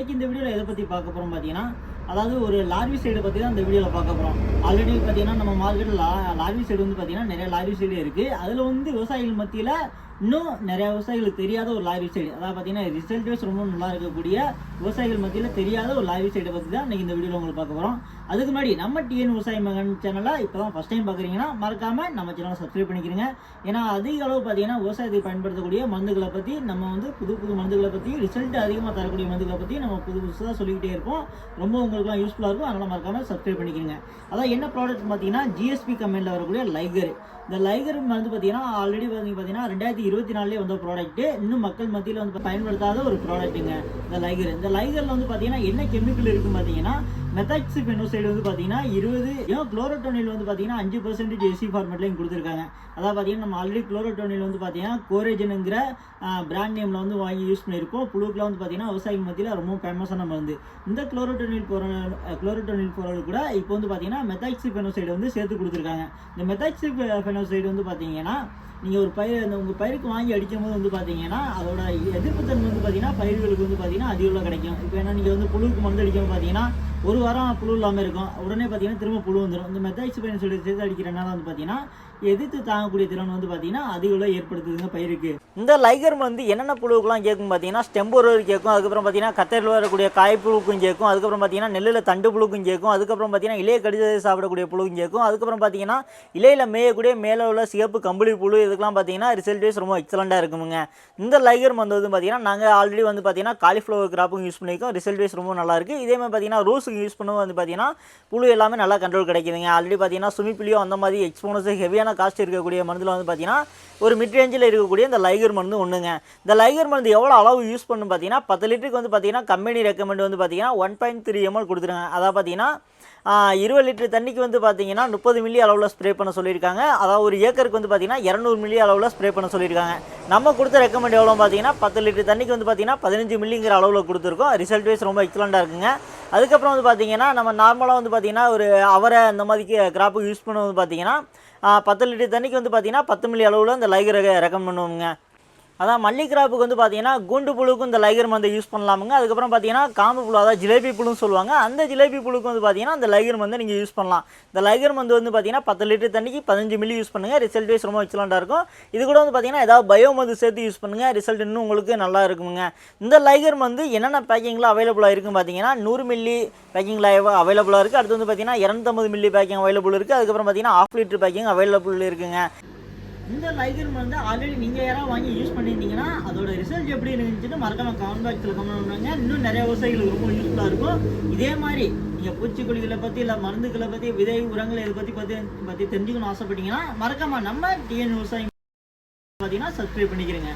இன்னைக்கு இந்த வீடியோவில் எதை பற்றி பார்க்க போகிறோம் பார்த்தீங்கன்னா அதாவது ஒரு லாரி சைடு பற்றி தான் இந்த வீடியோவில் பார்க்க போகிறோம் ஆல்ரெடி பார்த்தீங்கன்னா நம்ம மார்க்கெட்டில் லா லாரி சைடு வந்து பார்த்தீங்கன்னா நிறைய லாரி சைடு இருக்குது அதில் வந்து விவசாயிகள் மத்தியில் இன்னும் நிறையா விவசாயிகளுக்கு தெரியாத ஒரு லாரி சைடு அதாவது பார்த்தீங்கன்னா ரிசல்ட் வைஸ் ரொம்ப நல்லா இருக்கக்கூடிய விவசாயிகள் மத்தியில் தெரியாத ஒரு லாரி சைடை பற்றி தான் இன்னைக்கு இந்த வீடியோவில் உங்களுக்கு பார்க்க போகிறோம் அதுக்கு முன்னாடி நம்ம டிஎன் விவசாய மகன் சேனலை இப்போ தான் ஃபஸ்ட் டைம் பார்க்குறீங்கன்னா மறக்காமல் நம்ம சேனலை சப்ஸ்கிரைப் பண்ணிக்கிறீங்க ஏன்னா அதிக அளவு பார்த்தீங்கன்னா விவசாயத்தை பயன்படுத்தக்கூடிய மருந்துகளை பற்றி நம்ம வந்து புது புது மருந்துகளை பற்றி ரிசல்ட் அதிகமாக தரக்கூடிய மருந்துகளை பற்றி நம்ம புது புதுசாக சொல்லிக்கிட்டே இருப்போம். ரொம்ப உங்களுக்குலாம் யூஸ்ஃபுல்லாக இருக்கும் அதனால் மறக்காமல் சப்ஸ்கிரைப் பண்ணிக்கிறீங்க அதான் என்ன ப்ராடக்ட் பார்த்தீங்கன்னா ஜிஎஸ்பி கம்பெனியில் வரக்கூடிய லைகர் இந்த லைகர் வந்து பார்த்தீங்கன்னா ஆல்ரெடி வந்து பார்த்தீங்கன்னா ரெண்டாயிரத்தி இருபத்தி நாலுலேயே வந்த ப்ராடக்ட்டு இன்னும் மக்கள் மத்தியில் வந்து பயன்படுத்தாத ஒரு ப்ராடக்ட்டுங்க இந்த லைகர் இந்த லைகரில் வந்து பார்த்தீங்கன்னா என்ன கெமிக்கல் இருக்குன்னு பார்த்தீங்கன்னா மெத்தாக்சி பெனோசைடு வந்து பார்த்தீங்கன்னா இருபது ஏன் குளோரோட்டோனில் வந்து பார்த்தீங்கன்னா அஞ்சு பர்சன்டேஜ் ஏசி ஃபார்மேட்லையும் கொடுத்துருக்காங்க. அதாவது பார்த்தீங்கன்னா நம்ம ஆல்ரெடி குளோரோட்டோனில் வந்து பார்த்தீங்கன்னா கோரேஜனுங்கிற பிராண்ட் நேமில் வந்து வாங்கி யூஸ் பண்ணியிருப்போம் புழுக்கில் வந்து பார்த்தீங்கன்னா விவசாயிகள் மத்தியில் ரொம்ப ஃபேமஸான மருந்து. இந்த குளோரோட்டோனில் போகிற குளோரோட்டோனில் போகிறது கூட இப்போ வந்து பார்த்தீங்கன்னா மெத்தாக்சி பெனோசைடு வந்து சேர்த்து கொடுத்துருக்காங்க. இந்த மெத்தாக்சி பெனோசைடு வந்து பார்த்தீங்கன்னா நீங்கள் ஒரு பயிர் அந்த உங்கள் பயிருக்கு வாங்கி அடிக்கும் போது வந்து பார்த்தீங்கன்னா அதோட எதிர்ப்பு தன்மை வந்து பார்த்தீங்கன்னா பயிர்களுக்கு வந்து பார்த்தீங்கன்னா அதிக கிடைக்கும். இப்போ என்ன நீங்கள் வந்து புழுவுக்கு மருந்து அடிக்கும் பார்த்தீங்கன்னா ஒரு வாரம் புழு இல்லாமல் இருக்கும். உடனே பார்த்தீங்கன்னா திரும்ப புழு வந்துடும் இந்த மெத்தாக்சி பயிர் சொல்லி சேர்த்து அடிக்கிறனால வந்து பார்த்தீங்கன்னா எதிர்த்து தாங்கக்கூடிய திறன் வந்து பார்த்தீங்கன்னா அதிகளவு ஏற்படுத்துதுங்க பயிருக்கு. இந்த லைகர் வந்து என்னென்ன புழுக்கெல்லாம் கேட்கும் பார்த்தீங்கன்னா ஸ்டெம்போரர் கேட்கும் அதுக்கப்புறம் பார்த்தீங்கன்னா கத்தரில் வரக்கூடிய காய்ப்புழுக்கும் கேட்கும் அதுக்கப்புறம் பார்த்தீங்கன்னா நெல்லில் தண்டு புழுக்கும் கேட்கும் அதுக்கப்புறம் பார்த்தீங்கன்னா இலையை கடிதத்தை சாப்பிடக்கூடிய புழுக்கும் கேட்கும் அதுக்கப்புறம் பார்த்தீங்கன்னா இலையில் மேயக்கூடிய மேலே உள்ள சிகப்பு கம்பளி புழு இதுக்கெலாம் பார்த்தீங்கன்னா ரிசல்ட் வைஸ் ரொம்ப எக்ஸலண்ட்டாக இருக்குமுங்க. இந்த லைகர் மருந்து வந்து பார்த்தீங்கன்னா நாங்கள் ஆல்ரெடி வந்து பார்த்தீங்கன்னா காலிஃப்ளவர் கிராப்பும் யூஸ் பண்ணியிருக்கோம் ரிசல்ட் வைஸ் ரொம்ப நல்லா இருக்குது இதே மாதிரி பார்த்தீங்கன்னா ரோஸுக்கு யூஸ் பண்ணும் வந்து பார்த்தீங்கன்னா புழு எல்லாமே நல்லா கண்ட்ரோல் கிடைக்குதுங்க. ஆல்ரெடி பார்த்தீங்கன்னா சுமிப்புலியும் அந்த மாதிரி எக்ஸ்போனஸ் ஹெவியான காஸ்ட் இருக்கக்கூடிய மருந்தில் வந்து பார்த்தீங்கன்னா ஒரு மிட் ரேஞ்சில் இருக்கக்கூடிய இந்த லைகர் மருந்து ஒன்றுங்க இந்த லைகர் மருந்து எவ்வளோ அளவு யூஸ் பண்ணும் பார்த்தீங்கன்னா பத்து லிட்டருக்கு வந்து பார்த்தீங்கன்னா கம்பெனி ரெக்கமெண்ட் வந்து பார்த்தீங்கன்னா ஒன் பாயிண்ட் த்ரீ எம்எல் கொடுத்துருங்க. அதாவது பார்த்தீங்கன்னா இருபது லிட்டர் தண்ணிக்கு வந்து பார்த்தீங்கன்னா முப்பது மில்லி அளவில் ஸ்ப்ரே பண்ண சொல்லியிருக்காங்க. அதாவது ஒரு ஏக்கருக்கு வந்து பார்த்தீங்கன்னா இரநூறு மில்லி அளவில் ஸ்ப்ரே பண்ண சொல்லியிருக்காங்க. நம்ம கொடுத்த ரெக்கமெண்ட் எவ்வளோ பார்த்தீங்கன்னா பத்து லிட்டர் தண்ணிக்கு வந்து பார்த்தீங்கன்னா பதினஞ்சு மில்லிங்கிற அளவில் கொடுத்துருக்கோம். ரிசல்ட் வைஸ் ரொம்ப எக்ஸலண்ட்டாக இருக்குங்க. அதுக்கப்புறம் வந்து பார்த்தீங்கன்னா நம்ம நார்மலாக வந்து பார்த்தீங்கன்னா ஒரு அவரை அந்த மாதிரி கிராப்புக்கு யூஸ் பண்ணுவது பார்த்தீங்கன்னா பத்து லிட்டர் தண்ணிக்கு வந்து பார்த்தீங்கன்னா பத்து மில்லி அளவில் அந்த லைகரை ரெக்கமெண்ட் பண்ணுவோங்க அதான் மல்லி கிராப்புக்கு வந்து பார்த்தீங்கன்னா குண்டு புழுக்கும் இந்த லைகர் மந்தை யூஸ் பண்ணலாமுங்க. அதுக்கப்புறம் பார்த்தீங்கன்னா காம்பு புழு அதாவது ஜிலேபி புழுன்னு சொல்லுவாங்க. அந்த ஜிலேபி புழுக்கு வந்து பார்த்தீங்கன்னா அந்த லைகர் மருந்தை நீங்கள் யூஸ் பண்ணலாம். இந்த லைகர் மருந்து வந்து பார்த்தீங்கன்னா பத்து லிட்டர் தண்ணிக்கு பதினஞ்சு மில்லி யூஸ் பண்ணுங்கள் ரிசல்ட் வைஸ் ரொம்ப எக்ஸலண்ட்டாக இருக்கும். இது கூட வந்து பார்த்தீங்கன்னா ஏதாவது பயோ மருந்து சேர்த்து யூஸ் பண்ணுங்கள் ரிசல்ட் இன்னும் உங்களுக்கு நல்லா இருக்குங்க இந்த லைகர் மருந்து என்னென்ன பேக்கிங்கில் அவைலபிளாக இருக்குன்னு பார்த்தீங்கன்னா நூறு மில்லி பேக்கிங்கில் அவைலபிளாக இருக்குது அடுத்து வந்து பார்த்தீங்கன்னா இரநூத்தம்பது மில்லி பேக்கிங் அவைலபிள் இருக்குது அதுக்கப்புறம் பார்த்தீங்கன்னா ஆஃப் லிட்டர் பேக்கிங் அவைலபிள் இருக்குங்க. இந்த லைகன் மருந்து ஆல்ரெடி நீங்கள் யாராவது வாங்கி யூஸ் பண்ணியிருந்தீங்கன்னா அதோட ரிசல்ட் எப்படி இருந்துச்சுன்னு மறக்காம கமெண்ட் பாக்ஸில் கமெண்ட் பண்ணுவாங்க இன்னும் நிறைய விவசாயிகளுக்கு ரொம்ப யூஸ்ஃபுல்லாக இருக்கும். இதே மாதிரி நீங்கள் பூச்சிக்கொல்லிகளை பற்றி இல்லை மருந்துகளை பற்றி விதை உரங்களை இதை பற்றி பற்றி பற்றி தெரிஞ்சுக்கணும்னு ஆசைப்பட்டீங்கன்னா மறக்காம நம்ம டிஎன் விவசாயம் பார்த்தீங்கன்னா சப்ஸ்கிரைப் பண்ணிக்கிறேங்க.